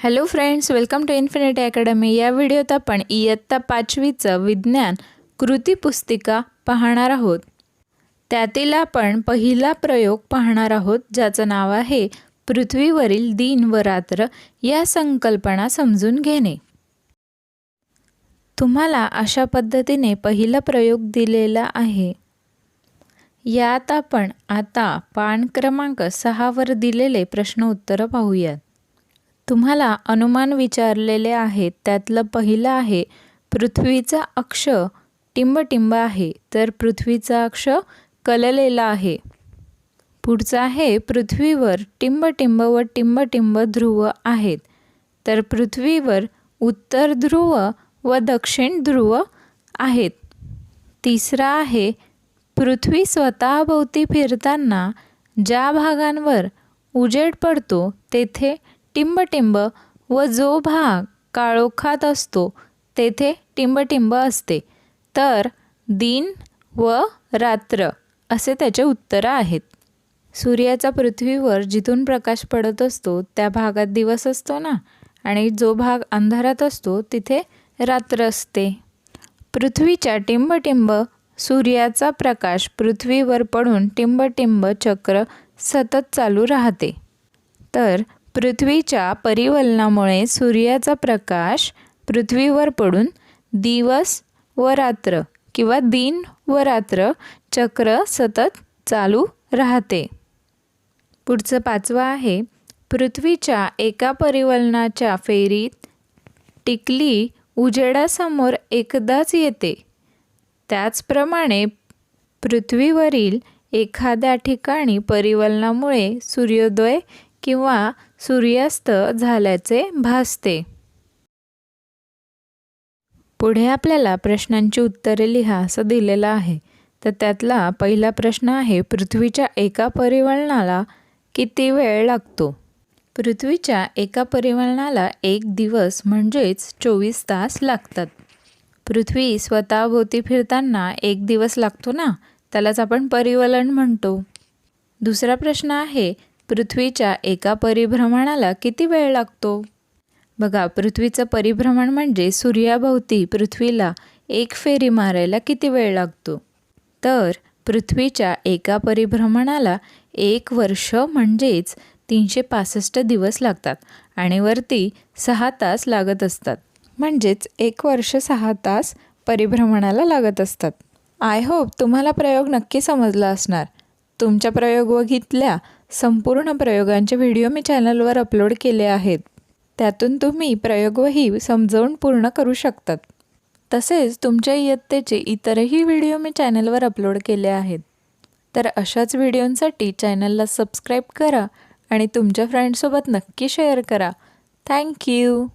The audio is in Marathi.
Hello friends welcome to Infinity Academy या व्हिडिओत आपण इयत्ता पाचवीचं विज्ञान कृती पुस्तिका पाहणार आहोत. त्यातील आपण पहिला प्रयोग पाहणार आहोत ज्याचं नाव आहे पृथ्वीवरील दिन व रात्र या संकल्पना समजून घेणे. तुम्हाला अशा पद्धतीने पहिला प्रयोग दिलेला आहे. यात आपण आता पान क्रमांक सहावर दिलेले प्रश्न उत्तरं पाहूयात. तुम्हाला अनुमान विचारलेले आहेत त्यातलं पहिलं आहे पृथ्वीचा अक्ष टिंबटिंब आहे तर पृथ्वीचा अक्ष कललेला आहे. पुढचा आहे पृथ्वीवर टिंबटिंब व टिंबटिंब ध्रुव आहेत तर पृथ्वीवर उत्तर ध्रुव व दक्षिण ध्रुव आहेत. तिसरा आहे पृथ्वी स्वतःभोवती फिरताना ज्या भागांवर उजेड पडतो तेथे टिंबटिंब व जो भाग काळोखात असतो तेथे टिंबटिंब असते. तर दिन व रात्र असे त्याचे उत्तरं आहेत. सूर्याचा पृथ्वीवर जिथून प्रकाश पडत असतो त्या भागात दिवस असतो ना? आणि जो भाग अंधारात असतो तिथे रात्र असते. पृथ्वीच्या टिंबटिंब सूर्याचा प्रकाश पृथ्वीवर पडून टिंबटिंब चक्र सतत चालू राहते. तर पृथ्वीच्या परिवलनामुळे सूर्याचा प्रकाश पृथ्वीवर पडून दिवस व रात्र किंवा दिन व रात्र चक्र सतत चालू राहते. पुढचं पाचवं आहे पृथ्वीच्या एका परिवलनाच्या फेरीत टिकली उजेडासमोर एकदाच येते. त्याचप्रमाणे पृथ्वीवरील एखाद्या ठिकाणी परिवलनामुळे सूर्योदय किंवा सूर्यास्त झाल्याचे भासते. पुढे आपल्याला प्रश्नांची उत्तरे लिहा असं दिलेलं आहे. तर त्यातला पहिला प्रश्न आहे पृथ्वीच्या एका परिवळणाला किती वेळ लागतो? पृथ्वीच्या एका परिवलनाला एक दिवस म्हणजेच चोवीस तास लागतात. पृथ्वी स्वतःभोवती फिरताना एक दिवस लागतो ना? त्यालाच आपण परिवलन म्हणतो. दुसरा प्रश्न आहे पृथ्वीच्या एका परिभ्रमणाला किती वेळ लागतो? बघा पृथ्वीचं परिभ्रमण म्हणजे सूर्याभोवती पृथ्वीला एक फेरी मारायला किती वेळ लागतो? तर पृथ्वीच्या एका परिभ्रमणाला एक वर्ष म्हणजेच तीनशे पासष्ट दिवस लागतात आणि वरती सहा तास लागत असतात. म्हणजेच एक वर्ष सहा तास परिभ्रमणाला लागत असतात. आय होप तुम्हाला प्रयोग नक्की समजला असणार. तुमच्या प्रयोग बघितल्या संपूर्ण प्रयोगांचे व्हिडिओ मी चॅनलवर अपलोड केले आहेत. त्यातून तुम्ही प्रयोगही समजवून पूर्ण करू शकतात. तसेच तुमच्या इयत्तेचे इतरही व्हिडिओ मी चॅनलवर अपलोड केले आहेत. तर अशाच व्हिडिओंसाठी चॅनलला सबस्क्राईब करा आणि तुमच्या फ्रेंडसोबत नक्की शेअर करा. थँक्यू